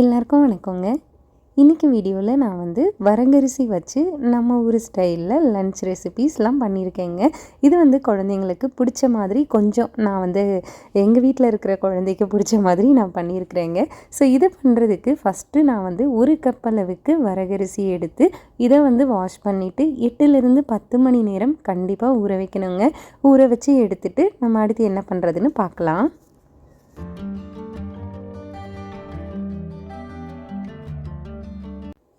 எல்லாருக்கும் வணக்கங்க. இன்றைக்கி வீடியோவில் நான் வந்து வரகரிசி வச்சு நம்ம ஊர் ஸ்டைலில் லன்ச் ரெசிபீஸ்லாம் பண்ணியிருக்கேங்க இது வந்து குழந்தைங்களுக்கு பிடிச்ச மாதிரி கொஞ்சம் நான் வந்து எங்கள் வீட்டில் இருக்கிற குழந்தைக்கு பிடிச்ச மாதிரி நான் பண்ணியிருக்கிறேங்க ஸோ இதை பண்ணுறதுக்கு ஃபஸ்ட்டு நான் வந்து ஒரு கப் அளவுக்கு வரகரிசி எடுத்து இதை வந்து வாஷ் பண்ணிவிட்டு எட்டுலேருந்து பத்து மணி நேரம் கண்டிப்பாக ஊற வைக்கணுங்க. ஊற வச்சு எடுத்துகிட்டு நம்ம அடுத்து என்ன பண்ணுறதுன்னு பார்க்கலாம்.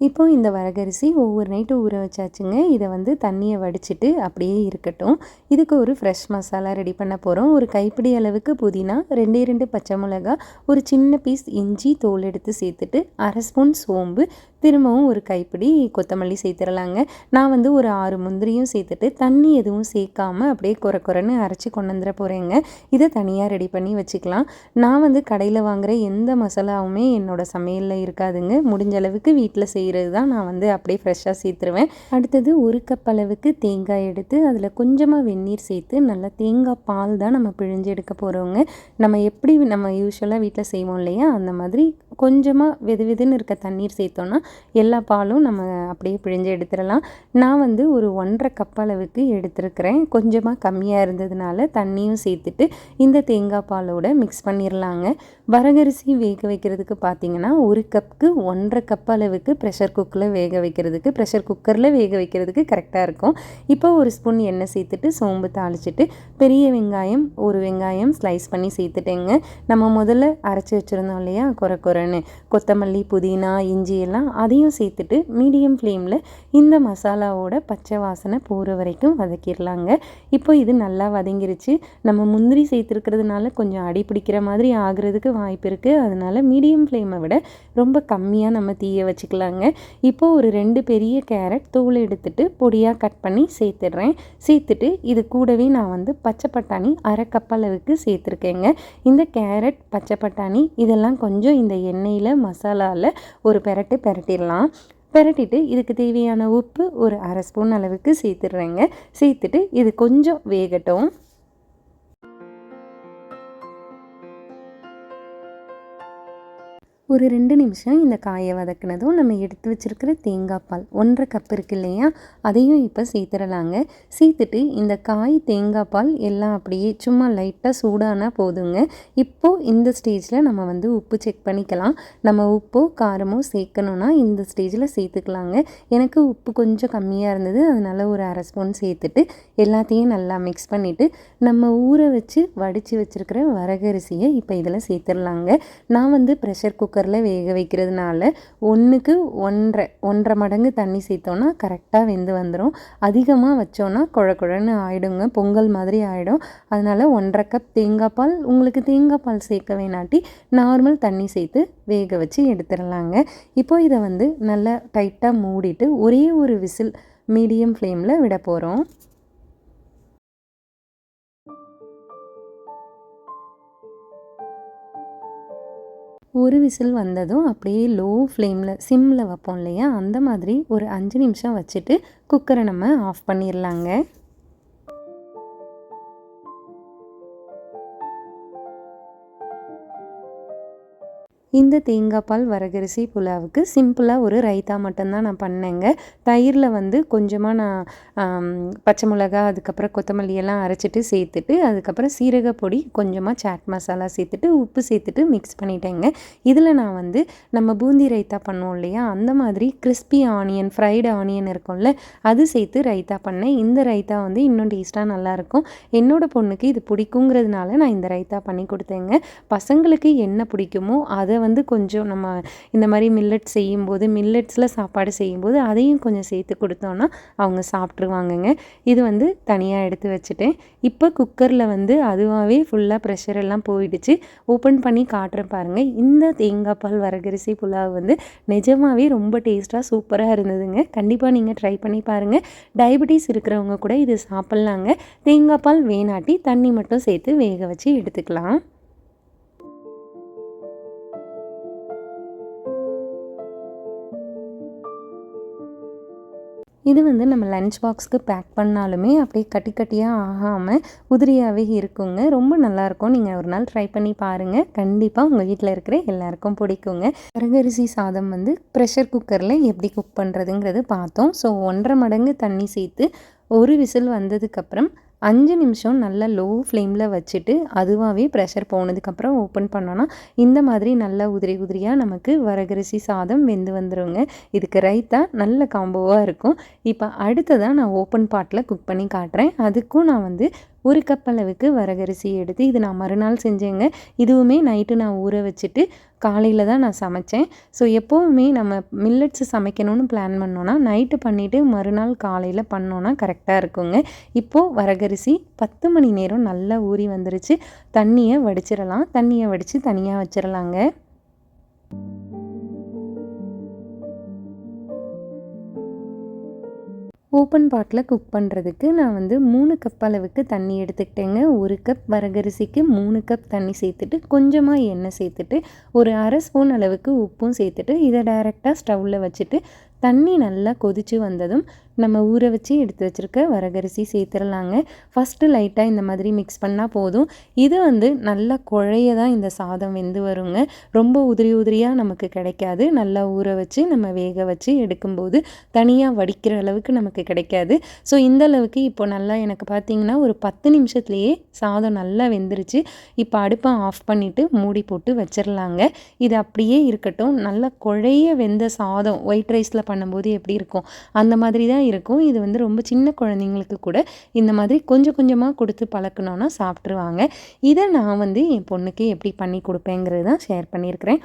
இப்போ இந்த வரகரிசி ஒவ்வொரு நைட்டு ஊற வச்சாச்சுங்க. இதை வந்து தண்ணியை வடிச்சிட்டு அப்படியே இருக்கட்டும். இதுக்கு ஒரு ஃப்ரெஷ் மசாலா ரெடி பண்ண போகிறோம் ஒரு கைப்பிடி அளவுக்கு புதினா ரெண்டே ரெண்டு பச்சை மிளகா ஒரு சின்ன பீஸ் இஞ்சி தோல் எடுத்து சேர்த்துட்டு அரை ஸ்பூன் சோம்பு திரும்பவும் ஒரு கைப்பிடி கொத்தமல்லி சேர்த்துடலாங்க. நான் வந்து ஒரு ஆறு முந்திரியும் சேர்த்துட்டு தண்ணி எதுவும் சேர்க்காம அப்படியே குறை குறைன்னு அரைச்சி கொண்டு வந்துட போகிறேங்க இதை தனியாக ரெடி பண்ணி வச்சுக்கலாம். நான் வந்து கடையில் வாங்குகிற எந்த மசாலாவுமே என்னோடய சமையலில் இருக்காதுங்க. முடிஞ்ச அளவுக்கு வீட்டில் செய்கிறது தான் நான் வந்து அப்படியே ஃப்ரெஷ்ஷாக சேர்த்துருவேன். அடுத்தது ஒரு கப் அளவுக்கு தேங்காய் எடுத்து அதில் கொஞ்சமாக வெந்நீர் சேர்த்து நல்லா தேங்காய் பால் தான் நம்ம பிழிஞ்சு எடுக்க போகிறோங்க நம்ம எப்படி நம்ம யூஸ்வலாக வீட்டில் செய்வோம் இல்லையா? அந்த மாதிரி கொஞ்சமாக வெது வெதுன்னு இருக்க தண்ணீர் சேர்த்தோன்னா எல்லா பாலும் நம்ம அப்படியே பிழிஞ்சு எடுத்துடலாம். நான் வந்து ஒரு ஒன்றரை கப் அளவுக்கு எடுத்துருக்கிறேன். கொஞ்சமாக கம்மியாக இருந்ததுனால தண்ணியும் சேர்த்துட்டு இந்த தேங்காய் பாலோட மிக்ஸ் பண்ணிடலாங்க வரகரிசி வேக வைக்கிறதுக்கு பார்த்தீங்கன்னா ஒரு கப்புக்கு ஒன்றரை கப் அளவுக்கு ப்ரெஷர் குக்கரில் வேக வைக்கிறதுக்கு ப்ரெஷர் குக்கரில் வேக வைக்கிறதுக்கு கரெக்டாக இருக்கும். இப்போ ஒரு ஸ்பூன் எண்ணெய் சேர்த்துட்டு சோம்பு தாளிச்சிட்டு பெரிய வெங்காயம் ஒரு வெங்காயம் ஸ்லைஸ் பண்ணி சேர்த்துட்டேங்க. நம்ம முதல்ல அரைச்சி வச்சுருந்தோம் இல்லையா? குறை குறைன்னு கொத்தமல்லி புதினா இஞ்சி எல்லாம் அதையும் சேர்த்துட்டு மீடியம் ஃப்ளேமில் இந்த மசாலாவோட பச்சை வாசனை போகிற வரைக்கும் வதக்கிடலாங்க. இப்போ இது நல்லா வதங்கிருச்சு. நம்ம முந்திரி சேர்த்துருக்கிறதுனால கொஞ்சம் அடி பிடிக்கிற மாதிரி ஆகிறதுக்கு வாய்ப்பு இருக்குது அதனால் மீடியம் ஃப்ளேமை விட ரொம்ப கம்மியாக நம்ம தீய வச்சுக்கலாங்க. இப்போது ஒரு ரெண்டு பெரிய கேரட் தூள் எடுத்துட்டு பொடியாக கட் பண்ணி சேர்த்துடுறேன். சேர்த்துட்டு இது கூடவே நான் வந்து பச்சை பட்டாணி அரை கப் அளவுக்கு சேர்த்துருக்கேங்க. இந்த கேரட் பச்சை பட்டாணி இதெல்லாம் கொஞ்சம் இந்த எண்ணெயில் மசாலாவில் ஒரு பெரட்டு பெரட்டிடலாம் பெரட்டிட்டு இதுக்கு தேவையான உப்பு ஒரு அரை ஸ்பூன் அளவுக்கு சேர்த்துடுறேங்க. சேர்த்துட்டு இது கொஞ்சம் வேகட்டும். ஒரு ரெண்டு நிமிஷம் இந்த காயை வதக்குனதும் நம்ம எடுத்து வச்சுருக்கிற தேங்காய் பால் ஒன்றரை கப் இருக்கு இல்லையா? அதையும் இப்போ சேர்த்துடலாங்க. சேர்த்துட்டு இந்த காய் தேங்காய் பால் எல்லாம் அப்படியே சும்மா லைட்டாக சூடானால் போதுங்க. இப்போது இந்த ஸ்டேஜில் நம்ம வந்து உப்பு செக் பண்ணிக்கலாம். நம்ம உப்போ காரமோ சேர்க்கணுன்னா இந்த ஸ்டேஜில் சேர்த்துக்கலாங்க. எனக்கு உப்பு கொஞ்சம் கம்மியாக இருந்தது. அதனால் ஒரு அரை ஸ்பூன் சேர்த்துட்டு எல்லாத்தையும் நல்லா மிக்ஸ் பண்ணிவிட்டு நம்ம ஊற வச்சு வடித்து வச்சுருக்கிற வரகரிசியை இப்போ இதில் சேர்த்துடலாங்க. நான் வந்து ப்ரெஷர் குக்கர் குக்கரில் வேக வைக்கிறதுனால ஒன்றுக்கு ஒன்றரை ஒன்றரை மடங்கு தண்ணி சேர்த்தோன்னா கரெக்டாக வெந்து வந்துடும் அதிகமாக வச்சோன்னா குழ குழன்னு ஆகிடுங்க பொங்கல் மாதிரி ஆகிடும் அதனால் ஒன்றரை கப் தேங்காய் பால் உங்களுக்கு தேங்காய் பால் சேர்க்க வேணாட்டி நார்மல் தண்ணி சேர்த்து வேக வச்சு எடுத்துடலாங்க. இப்போ இதை வந்து நல்லா டைட்டாக மூடிட்டு ஒரே ஒரு விசில் மீடியம் ஃப்ளேமில் விட போகிறோம் ஒரு விசில் வந்ததும் அப்படியே லோ ஃப்ளேமில் சிம்மில் வைப்போம் இல்லையா? அந்த மாதிரி ஒரு அஞ்சு நிமிஷம் வச்சுட்டு குக்கரை நம்ம ஆஃப் பண்ணிடலாங்க இந்த தேங்காய் பால் வரகரிசி புலாவுக்கு சிம்பிளாக ஒரு ரைத்தா மட்டும்தான் நான் பண்ணேங்க. தயிரில் வந்து கொஞ்சமாக நான் பச்சை மிளகா அதுக்கப்புறம் கொத்தமல்லி எல்லாம் அரைச்சிட்டு சேர்த்துட்டு அதுக்கப்புறம் சீரக பொடி கொஞ்சமாக சாட் மசாலா சேர்த்துட்டு உப்பு சேர்த்துட்டு மிக்ஸ் பண்ணிட்டேங்க. இதில் நான் வந்து நம்ம பூந்தி ரைத்தா பண்ணுவோம் இல்லையா அந்த மாதிரி கிறிஸ்பி ஆனியன் ஃப்ரைடு ஆனியன் இருக்கும்ல அது சேர்த்து ரைத்தா பண்ணேன். இந்த ரைத்தா வந்து இன்னும் டேஸ்ட்டாக நல்லாயிருக்கும். என்னோடய பொண்ணுக்கு இது பிடிக்குங்கிறதுனால நான் இந்த ரைத்தா பண்ணி கொடுத்தேங்க. பசங்களுக்கு என்ன பிடிக்குமோ அதை வந்து கொஞ்சம் நம்ம இந்த மாதிரி மில்லட் செய்யும்போது மில்லட்ஸில் சாப்பாடு செய்யும்போது அதையும் கொஞ்சம் சேர்த்து கொடுத்தோன்னா அவங்க சாப்பிட்ருவாங்கங்க இது வந்து தனியாக எடுத்து வச்சுட்டேன். இப்போ குக்கரில் வந்து அதுவாகவே ஃபுல்லாக ப்ரெஷர் எல்லாம் போயிடுச்சு. ஓப்பன் பண்ணி காட்டுறேன் பாருங்கள் இந்த தேங்காய் பால் வரகரிசி புலாவ் வந்து நிஜமாகவே ரொம்ப டேஸ்ட்டாக சூப்பராக இருந்ததுங்க. கண்டிப்பாக நீங்கள் ட்ரை பண்ணி பாருங்கள் டயபெட்டிஸ் இருக்கிறவங்க கூட இது சாப்பிட்லாங்க. தேங்காய் பால் வேணாட்டி தண்ணி மட்டும் சேர்த்து வேக வச்சு எடுத்துக்கலாம். இது வந்து நம்ம லன்ச் பாக்ஸ்க்கு பேக் பண்ணாலுமே அப்படியே கட்டி கட்டியாக ஆகாமல் உதிரியாகவே இருக்குங்க. ரொம்ப நல்லாயிருக்கும் நீங்கள் ஒரு நாள் ட்ரை பண்ணி பாருங்கள் கண்டிப்பாக உங்கள் வீட்டில் இருக்கிற எல்லாருக்கும் பிடிக்குங்க. கரகரிசி சாதம் வந்து ப்ரெஷர் குக்கரில் எப்படி குக் பண்ணுறதுங்கிறது பார்த்தோம். ஸோ ஒன்றரை மடங்கு தண்ணி சேர்த்து ஒரு விசில் வந்ததுக்கப்புறம் அஞ்சு நிமிஷம் நல்லா லோ ஃப்ளேமில் வச்சுட்டு அதுவாகவே ப்ரெஷர் போனதுக்கப்புறம் ஓப்பன் பண்ணோன்னா இந்த மாதிரி நல்லா உதிரி உதிரியாக நமக்கு வரகரிசி சாதம் வெந்து வந்துடுங்க இதுக்கு ரைத்தா நல்ல காம்போவாக இருக்கும். இப்போ அடுத்ததாக நான் ஓப்பன் பாட்டில் குக் பண்ணி காட்டுறேன். அதுக்கும் நான் வந்து ஒரு கப் அளவுக்கு வரகரிசி எடுத்து இது நான் மறுநாள் செஞ்சேங்க. இதுவுமே நைட்டு நான் ஊற வச்சுட்டு காலையில் தான் நான் சமைச்சேன். ஸோ எப்போவுமே நம்ம மில்லட்ஸ் சமைக்கணும்னு பிளான் பண்ணோன்னா நைட்டு பண்ணிவிட்டு மறுநாள் காலையில் பண்ணோன்னா கரெக்டாக இருக்குங்க. இப்போது வரகரிசி பத்து மணி நேரம் நல்லா ஊறி வந்துருச்சு. தண்ணியை வடிச்சிடலாம் தண்ணியை வடித்து தனியாக வச்சிடலாங்க ஓப்பன் பாட்டில் குக் பண்ணுறதுக்கு நான் வந்து மூணு கப் அளவுக்கு தண்ணி எடுத்துக்கிட்டேங்க. ஒரு கப் வரகரிசிக்கு மூணு கப் தண்ணி சேர்த்துட்டு கொஞ்சமாக எண்ணெய் சேர்த்துட்டு ஒரு அரை ஸ்பூன் அளவுக்கு உப்பும் சேர்த்துட்டு இதை டைரெக்டாக ஸ்டவ்வில் வச்சுட்டு தண்ணி நல்லா கொதித்து வந்ததும் நம்ம ஊற வச்சு எடுத்து வச்சுருக்க வரகரிசி சேர்த்துடலாங்க. ஃபஸ்ட்டு லைட்டாக இந்த மாதிரி மிக்ஸ் பண்ணால் போதும். இது வந்து நல்லா குழைய தான் இந்த சாதம் வெந்து வருங்க. ரொம்ப உதிரி உதிரியாக நமக்கு கிடைக்காது. நல்லா ஊற வச்சு நம்ம வேக வச்சு எடுக்கும்போது தனியாக வடிக்கிற அளவுக்கு நமக்கு கிடைக்காது. ஸோ இந்த அளவுக்கு இப்போ நல்லா எனக்கு பார்த்தீங்கன்னா ஒரு பத்து நிமிஷத்துலேயே சாதம் நல்லா வெந்துருச்சு. இப்போ அடுப்பை ஆஃப் பண்ணிவிட்டு மூடி போட்டு வச்சிடலாங்க. இது அப்படியே இருக்கட்டும். நல்லா குழைய வெந்த சாதம் ஒயிட் ரைஸில் பண்ணும்போது எப்படி இருக்கும்? அந்த மாதிரி தான் இருக்கும். இது வந்து ரொம்ப சின்ன குழந்தைங்களுக்கு கூட இந்த மாதிரி கொஞ்சம் கொஞ்சமாக கொடுத்து பழக்கணுன்னா சாப்பிட்ருவாங்க இதை நான் வந்து என் பொண்ணுக்கு எப்படி பண்ணி கொடுப்பேங்கிறது தான் ஷேர் பண்ணியிருக்கிறேன்.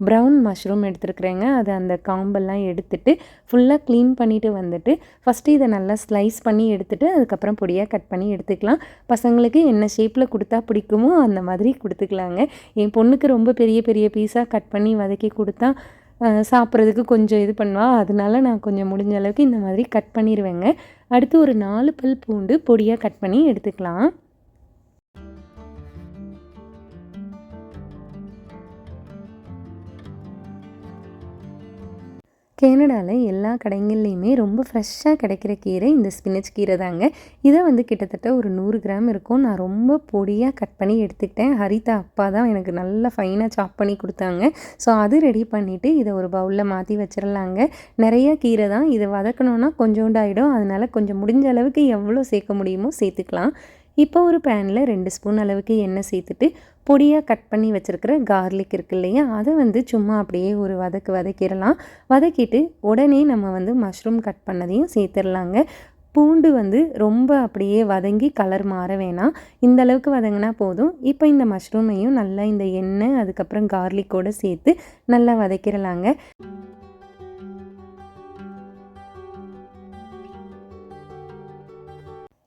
ப்ரௌன் மஷ்ரூம் எடுத்துருக்குறேங்க. அதை அந்த காம்பெல்லாம் எடுத்துட்டு ஃபுல்லாக க்ளீன் பண்ணிவிட்டு வந்துட்டு ஃபஸ்ட்டு இதை நல்லா ஸ்லைஸ் பண்ணி எடுத்துகிட்டு அதுக்கப்புறம் பொடியாக கட் பண்ணி எடுத்துக்கலாம். பசங்களுக்கு என்ன ஷேப்பில் கொடுத்தா பிடிக்குமோ அந்த மாதிரி கொடுத்துக்கலாங்க. என் பொண்ணுக்கு ரொம்ப பெரிய பெரிய பீஸாக கட் பண்ணி வதக்கி கொடுத்தா சாப்பிட்றதுக்கு கொஞ்சம் இது பண்ணுவாள் அதனால நான் கொஞ்சம் முடிஞ்ச அளவுக்கு இந்த மாதிரி கட் பண்ணிடுவேங்க அடுத்து ஒரு நாலு பல் பூண்டு பொடியாக கட் பண்ணி எடுத்துக்கலாம். கேனடாவில் எல்லா கடைங்கள்லேயுமே ரொம்ப ஃப்ரெஷ்ஷாக கிடைக்கிற கீரை இந்த ஸ்பினச் கீரை தாங்க. இதை வந்து கிட்டத்தட்ட ஒரு நூறு கிராம் இருக்கும். நான் ரொம்ப பொடியாக கட் பண்ணி எடுத்துக்கிட்டேன். ஹரிதா அப்பா தான் எனக்கு நல்லா ஃபைனாக சாப் பண்ணி கொடுத்தாங்க. ஸோ அது ரெடி பண்ணிவிட்டு இதை ஒரு பவுலில் மாற்றி வச்சிடலாங்க நிறைய கீரை தான். இதை வதக்கணுன்னா கொஞ்சோண்டாயிடும் அதனால் கொஞ்சம் முடிஞ்ச அளவுக்கு எவ்வளோ சேர்க்க முடியுமோ சேர்த்துக்கலாம். இப்போ ஒரு பேனில் ரெண்டு ஸ்பூன் அளவுக்கு எண்ணெய் சேர்த்துட்டு பொடியாக கட் பண்ணி வச்சுருக்கிற கார்லிக் இருக்கு இல்லையா? அதை வந்து சும்மா அப்படியே ஒரு வதக்கு வதக்கிடலாம். வதக்கிட்டு உடனே நம்ம வந்து மஷ்ரூம் கட் பண்ணதையும் சேர்த்துடலாங்க. பூண்டு வந்து ரொம்ப அப்படியே வதங்கி கலர் மாற வேணாம். இந்த அளவுக்கு வதங்கினா போதும். இப்போ இந்த மஷ்ரூமையும் நல்லா இந்த எண்ணெய் அதுக்கப்புறம் கார்லிக்கோடு சேர்த்து நல்லா வதக்கிடலாங்க.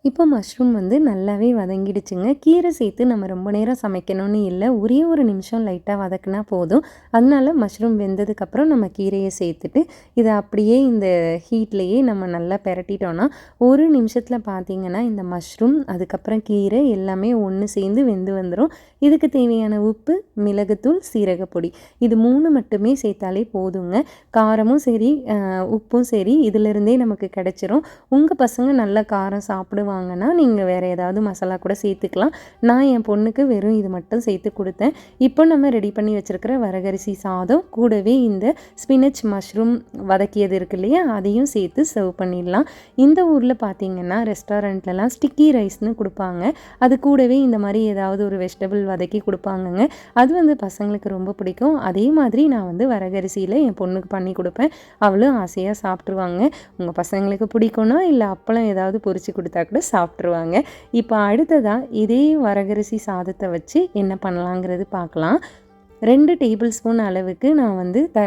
இப்போ மஷ்ரூம் வந்து நல்லாவே வதங்கிடுச்சுங்க. கீரை சேர்த்து நம்ம ரொம்ப நேரம் சமைக்கணும்னு இல்லை. ஒரே ஒரு நிமிஷம் லைட்டாக வதக்குனா போதும். அதனால மஷ்ரூம் வெந்ததுக்கப்புறம் நம்ம கீரையை சேர்த்துட்டு இதை அப்படியே இந்த ஹீட்லேயே நம்ம நல்லா பெரட்டிட்டோன்னா ஒரு நிமிஷத்தில் பார்த்தீங்கன்னா இந்த மஷ்ரூம் அதுக்கப்புறம் கீரை எல்லாமே ஒன்று சேர்ந்து வெந்து வந்துடும் இதுக்கு தேவையான உப்பு மிளகுத்தூள் சீரகப்பொடி. இது மூணு மட்டுமே சேர்த்தாலே போதுங்க. காரமும் சரி உப்பும் சரி இதிலிருந்தே நமக்கு கிடச்சிரும். உங்கள் பசங்க நல்ல காரம் சாப்பிடுவாங்க. வாங்கினா நீங்கள் வேறு ஏதாவது மசாலா கூட சேர்த்துக்கலாம். நான் என் பொண்ணுக்கு வெறும் இது மட்டும் சேர்த்து கொடுத்தேன். இப்போ நம்ம ரெடி பண்ணி வச்சுருக்கிற வரகரிசி சாதம் கூடவே இந்த ஸ்பினச் மஷ்ரூம் வதக்கியது இருக்கு இல்லையா? அதையும் சேர்த்து சர்வ் பண்ணிடலாம். இந்த ஊரில் பார்த்தீங்கன்னா ரெஸ்டாரண்ட்லலாம் ஸ்டிக்கி ரைஸ்னு கொடுப்பாங்க. அது கூடவே இந்த மாதிரி ஏதாவது ஒரு வெஜிடபிள் வதக்கி கொடுப்பாங்கங்க. அது வந்து பசங்களுக்கு ரொம்ப பிடிக்கும். அதே மாதிரி நான் வந்து வரகரிசியில் என் பொண்ணுக்கு பண்ணி கொடுப்பேன். அவளும் ஆசையாக சாப்பிட்ருவாங்க உங்கள் பசங்களுக்கு பிடிக்கும்னா இல்லை அப்பளம் ஏதாவது பொறிச்சு கொடுத்தா கூட சாப்பிட்ருவாங்க இப்போ அடுத்ததாக இதே வரகரிசி சாதத்தை வச்சு என்ன பண்ணலாங்கிறது பார்க்கலாம். ரெண்டு டேபிள் ஸ்பூன் அளவுக்கு நான் வந்து த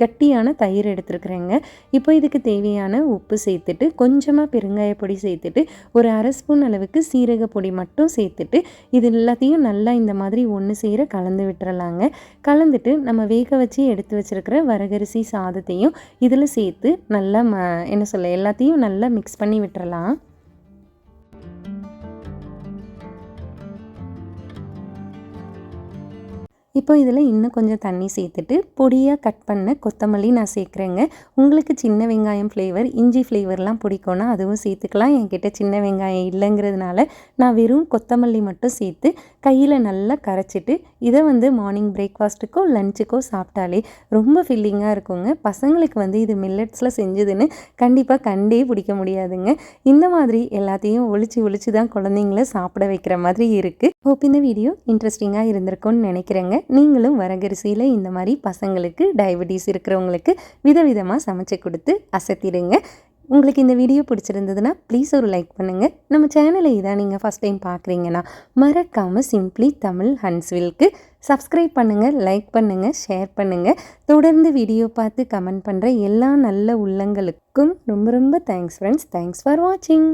கட்டியான தயிர் எடுத்துருக்குறேங்க. இப்போ இதுக்கு தேவையான உப்பு சேர்த்துட்டு கொஞ்சமாக பெருங்காயப்பொடி சேர்த்துட்டு ஒரு அரை ஸ்பூன் அளவுக்கு சீரக பொடி மட்டும் சேர்த்துட்டு இது எல்லாத்தையும் நல்லா இந்த மாதிரி ஒன்று சேர கலந்து விட்டுறலாங்க. கலந்துட்டு நம்ம வேக வச்சு எடுத்து வச்சுருக்கிற வரகரிசி சாதத்தையும் இதில் சேர்த்து நல்லா ம என்ன சொல்ல எல்லாத்தையும் நல்லா மிக்ஸ் பண்ணி விட்டுறலாம். இப்போ இதில் இன்னும் கொஞ்சம் தண்ணி சேர்த்துட்டு பொடியாக கட் பண்ண கொத்தமல்லி நான் சேர்க்குறேங்க. உங்களுக்கு சின்ன வெங்காயம் ஃப்ளேவர் இஞ்சி ஃப்ளேவர்லாம் பிடிக்கும்னா அதுவும் சேர்த்துக்கலாம். என்கிட்ட சின்ன வெங்காயம் இல்லைங்கிறதுனால நான் வெறும் கொத்தமல்லி மட்டும் சேர்த்து கையில் நல்லா கரைச்சிட்டு இதை வந்து மார்னிங் பிரேக்ஃபாஸ்ட்டுக்கோ லஞ்சுக்கோ சாப்பிட்டாலே ரொம்ப ஃபில்லிங்காக இருக்குங்க. பசங்களுக்கு வந்து இது மில்லட்ஸில் செஞ்சதுன்னு கண்டிப்பாக கண்டே பிடிக்க முடியாதுங்க. இந்த மாதிரி எல்லாத்தையும் ஒழிச்சு ஒழிச்சு தான் குழந்தைங்கள சாப்பிட வைக்கிற மாதிரி இருக்குது ஹோப் இந்த வீடியோ இன்ட்ரெஸ்டிங்காக இருந்திருக்கும்னு நினைக்கிறேங்க. நீங்களும் வரகரிசியில் இந்த மாதிரி பசங்களுக்கு டயபெட்டிஸ் இருக்கிறவங்களுக்கு விதவிதமாக சமைச்சு கொடுத்து அசத்திடுங்க. உங்களுக்கு இந்த வீடியோ பிடிச்சிருந்ததுன்னா ப்ளீஸ் ஒரு லைக் பண்ணுங்கள் நம்ம சேனலை இதான் நீங்கள் ஃபஸ்ட் டைம் பார்க்குறீங்கன்னா மறக்காமல் சிம்ப்ளி தமிழ் ஹன்ஸ்வில்க்கு சப்ஸ்கிரைப் பண்ணுங்கள் லைக் பண்ணுங்கள் ஷேர் பண்ணுங்கள் தொடர்ந்து வீடியோ பார்த்து கமெண்ட் பண்ணுற எல்லா நல்ல உள்ளங்களுக்கும் ரொம்ப ரொம்ப தேங்க்ஸ் ஃப்ரெண்ட்ஸ் தேங்க்ஸ் ஃபார் வாட்சிங்